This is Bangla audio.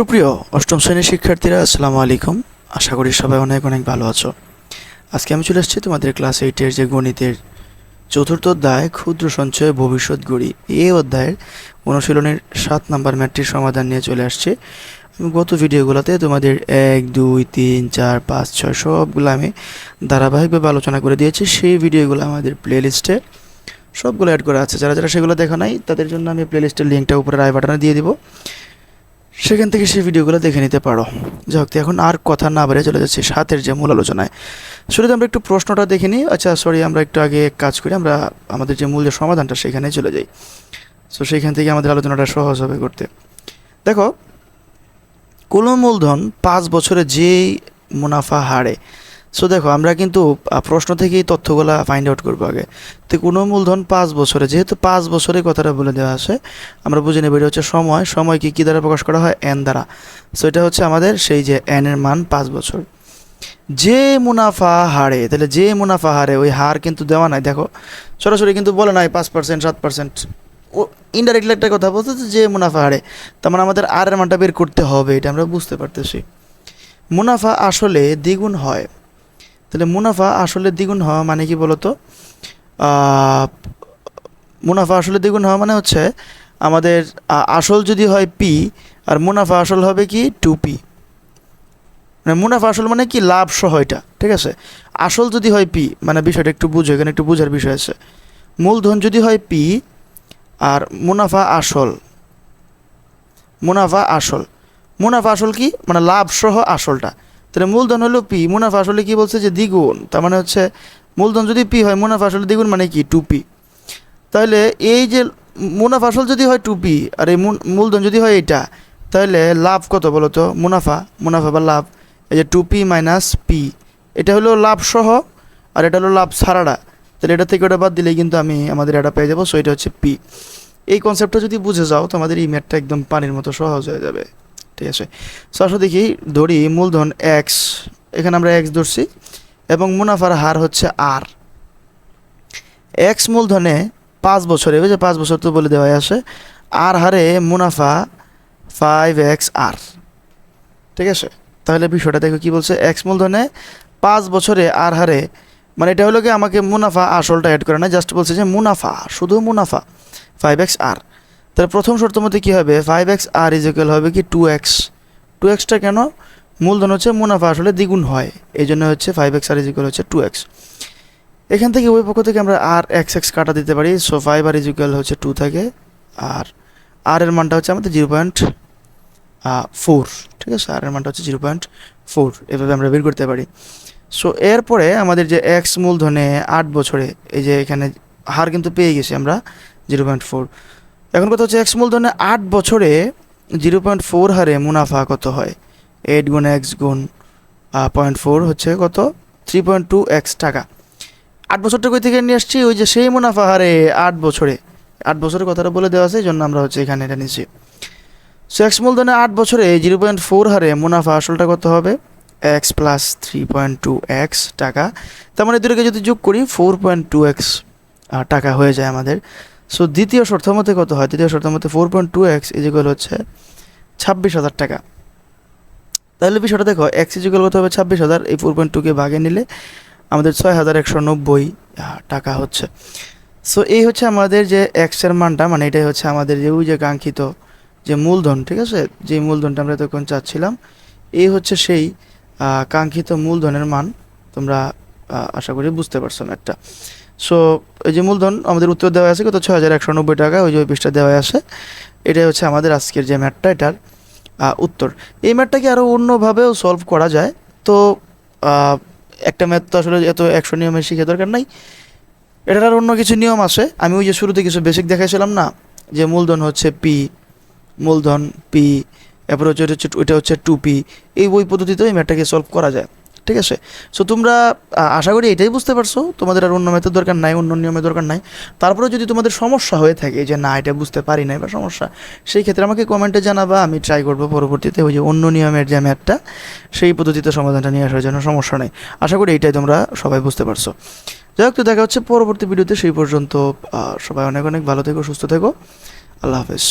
সুপ্রিয় অষ্টম শ্রেণির শিক্ষার্থীরা, আসসালামু আলাইকুম। আশা করি সবাই অনেক অনেক ভালো আছো। আজকে আমি চলে এসেছি তোমাদের ক্লাস এইটের যে গণিতের চতুর্থ অধ্যায়, ক্ষুদ্র সঞ্চয় ভবিষ্যৎ গড়ি। এই অধ্যায়ের অনুশীলনের সাত নাম্বার ম্যাট্রিক সমাধান নিয়ে চলে আসছে। আমি গত ভিডিওগুলোতে তোমাদের এক, দুই, তিন, চার, পাঁচ, ছয় সবগুলো আমি ধারাবাহিকভাবে আলোচনা করে দিয়েছি। সেই ভিডিওগুলো আমাদের প্লেলিস্টে সবগুলো অ্যাড করা আছে। যারা যারা সেগুলো দেখা নাই, তাদের জন্য আমি প্লেলিস্টের লিঙ্কটা উপরে রায় বাটনে দিয়ে দিব। সেখান থেকে সেই ভিডিওগুলো দেখে নিতে পারো। যাই হোক এখন আর কথা না বেড়ে চলে যাচ্ছে সাতের যে মূল আলোচনায়। শুরুতে আমরা একটু প্রশ্নটা দেখে নিই। আচ্ছা সরি আমরা একটু আগে কাজ করি, আমরা আমাদের যে মূল যে সমাধানটা সেখানে চলে যাই। সো সেখান থেকে আমাদের আলোচনাটা সহজ হবে করতে। দেখো কোনো মূলধন পাঁচ বছরে যেই মুনাফা হারে সো দেখো, আমরা কিন্তু প্রশ্ন থেকেই তথ্যগুলো ফাইন্ড আউট করব আগে। তো কোনো মূলধন পাঁচ বছরে, যেহেতু পাঁচ বছরের কথাটা বলে দেওয়া আছে, আমরা বুঝে নেব এটা হচ্ছে সময়। সময় কি, কী দ্বারা প্রকাশ করা হয়? এন দ্বারা। সো এটা হচ্ছে আমাদের সেই যে এন এর মান পাঁচ বছর। যে মুনাফা হারে, তাহলে যে মুনাফা হারে, ওই হার কিন্তু দেওয়া নাই। দেখো, সরাসরি কিন্তু বলে নাই পাঁচ পার্সেন্ট সাত পার্সেন্ট ও ইনডাইরেক্টলি একটা কথা বলতে যে মুনাফা হারে, তার মানে আমাদের আর এর মানটা বের করতে হবে, এটা আমরা বুঝতে পারতেছি। মুনাফা আসলে দ্বিগুণ হয়। তাহলে মুনাফা আসলে দ্বিগুণ হওয়া মানে কি বলতো? মুনাফা আসলে দ্বিগুণ হওয়া মানে হচ্ছে আমাদের আসল যদি হয় পি আর মুনাফা আসল হবে কি টু পি মানে মুনাফা আসল মানে কি লাভ সহ এটা, ঠিক আছে? আসল যদি হয় পি মানে বিষয়টা একটু বুঝো, এখানে একটু বোঝার বিষয় আছে। মূলধন যদি হয় পি আর মুনাফা আসল মুনাফা আসল। মুনাফা আসল কি? মানে লাভ সহ আসলটা। তাহলে মূলধন হলো পি মুনাফা আসলে কি বলছে যে দ্বিগুণ, তার মানে হচ্ছে মূলধন যদি পি হয়, মুনাফা আসলে দ্বিগুণ মানে কি? টু পি তাহলে এই যে মুনাফা আসল যদি হয় টু পি আর এই মূলধন যদি হয় এটা তাহলে লাভ কত বলো তো? মুনাফা মুনাফা বা লাভ, এই যে টু পি মাইনাস পি এটা হলো লাভ সহ, আর এটা হলো লাভ ছাড়াটা। তাহলে এটা থেকে ওটা বাদ দিলেই কিন্তু আমি আমাদের এটা পেয়ে যাব সো এটা হচ্ছে পি এই কনসেপ্টটা যদি বুঝে যাও, তো আমাদের এই ম্যাথটা একদম পানির মতো সহজ হয়ে যাবে। ঠিক আছে। সো আসলে দেখি, ধরি মূলধন এক্স এখানে আমরা এক্স ধরছি, এবং মুনাফার হার হচ্ছে আর এক্স মূলধনে পাঁচ বছরে যে পাঁচ বছর তো বলে দেওয়াই আসে আর হারে মুনাফা ফাইভ এক্স আর ঠিক আছে? তাহলে বিষয়টা দেখো কি বলছে এক্স মূলধনে পাঁচ বছরে আর হারে মানে এটা হলো কি আমাকে মুনাফা আসলটা অ্যাড করে না জাস্ট বলছে যে মুনাফা, শুধু মুনাফা ফাইভ এক্স আর তাহলে প্রথম শর্ত মধ্যে কী হবে? ফাইভ এক্স আর ইজিক্যাল হবে কি টু এক্স টু এক্সটা কেন? মূলধন হচ্ছে মুনাফা আসলে দ্বিগুণ হয়। এই জন্য হচ্ছে ফাইভ এক্স আর ইজিক্যাল হচ্ছে টু এক্স এখান থেকে ওই পক্ষ থেকে আমরা আর এক্স এক্স কাটা দিতে পারি। সো ফাইভ আর ইজিক্যাল হচ্ছে টু থাকে আর আর এর মানটা হচ্ছে আমাদের জিরো পয়েন্ট ফোর ঠিক আছে? আর এর মানটা হচ্ছে জিরো পয়েন্ট ফোর এভাবে আমরা বের করতে পারি। সো এরপরে আমাদের যে এক্স মূলধনে আট বছরে, এই যে এখানে হার কিন্তু পেয়ে গেছি আমরা জিরো পয়েন্ট ফোর এখন কথা হচ্ছে এক্স মূলধনে আট বছরে জিরো পয়েন্ট ফোর হারে মুনাফা কত হয়? এইট গুণ এক্স গুণ পয়েন্ট ফোর হচ্ছে কত? থ্রি পয়েন্ট টু এক্স টাকা। আট বছরটা কই থেকে নিয়ে আসছি? ওই যে সেই মুনাফা হারে আট বছরে। আট বছরের কথাটা বলে দেওয়া আছে, এই জন্য আমরা হচ্ছে এখানে এটা নিচ্ছি সো এক্স মূলধনে আট বছরে জিরো পয়েন্ট ফোর হারে মুনাফা আসলটা কত হবে? X plus three point two x টাকা। তার মানে দুটোকে যদি যোগ করি ফোর পয়েন্ট টু এক্স টাকা হয়ে যায় আমাদের। সো দ্বিতীয় শর্ত মতে কত হয়? দ্বিতীয় শর্ত মতে four point two x is equal হচ্ছে ছাব্বিশ হাজার টাকা। তাহলে বিষয়টা দেখো এক্স ইজিক্যাল কত হবে? ছাব্বিশ হাজার। এই ফোর পয়েন্ট টুকে ভাগে নিলে আমাদের ছয় হাজার একশো নব্বই টাকা হচ্ছে। সো এই হচ্ছে আমাদের যে এক্সের মানটা মানে এটাই হচ্ছে আমাদের যে ওই যে কাঙ্ক্ষিত যে মূলধন, ঠিক আছে? যে মূলধনটা আমরা তখন চাচ্ছিলাম, এই হচ্ছে সেই কাঙ্ক্ষিত মূলধনের মান তোমরা আশা করি বুঝতে পারছ একটা সো এই যে মূলধন, আমাদের উত্তর দেওয়া আছে কত? ছয় হাজার একশো নব্বই টাকা, ওই যে ওই পৃষ্ঠা দেওয়া আছে। এটাই হচ্ছে আমাদের আজকের যে ম্যাটটা, এটার উত্তর। এই ম্যাটটাকে আরও অন্যভাবেও সলভ করা যায়। তো একটা ম্যাথ তো আসলে এত একশো নিয়মে শিখে দরকার নাই। এটার আর অন্য কিছু নিয়ম আছে। আমি ওই যে শুরুতে কিছু বেসিক দেখাইছিলাম না, যে মূলধন হচ্ছে পি মূলধন পি এরপর হচ্ছে ওইটা হচ্ছে টু পি এই বই পদ্ধতিতেও এই ম্যাটটাকে সলভ করা যায়। ঠিক আছে? সো তোমরা আশা করি এটাই বুঝতে পারছ। তোমাদের আর অন্য ম্যাথের দরকার নাই, অন্য নিয়মের দরকার নাই। তারপরে যদি তোমাদের সমস্যা হয়ে থাকে যে, না, এটা বুঝতে পারি নাই বা সমস্যা, সেই ক্ষেত্রে আমাকে কমেন্টে জানাবা, আমি ট্রাই করব পরবর্তীতে ওই যে, অন্য নিয়মের যে ম্যাথটা সেই পদ্ধতিতে সমাধানটা নিয়ে আসার জন্য সমস্যা নেই। আশা করি এটাই তোমরা সবাই বুঝতে পারছ। যাই হোক, তো দেখা হচ্ছে পরবর্তী ভিডিওতে সেই পর্যন্ত সবাই অনেক অনেক ভালো থেকো, সুস্থ থেকো। আল্লাহ হাফেজ।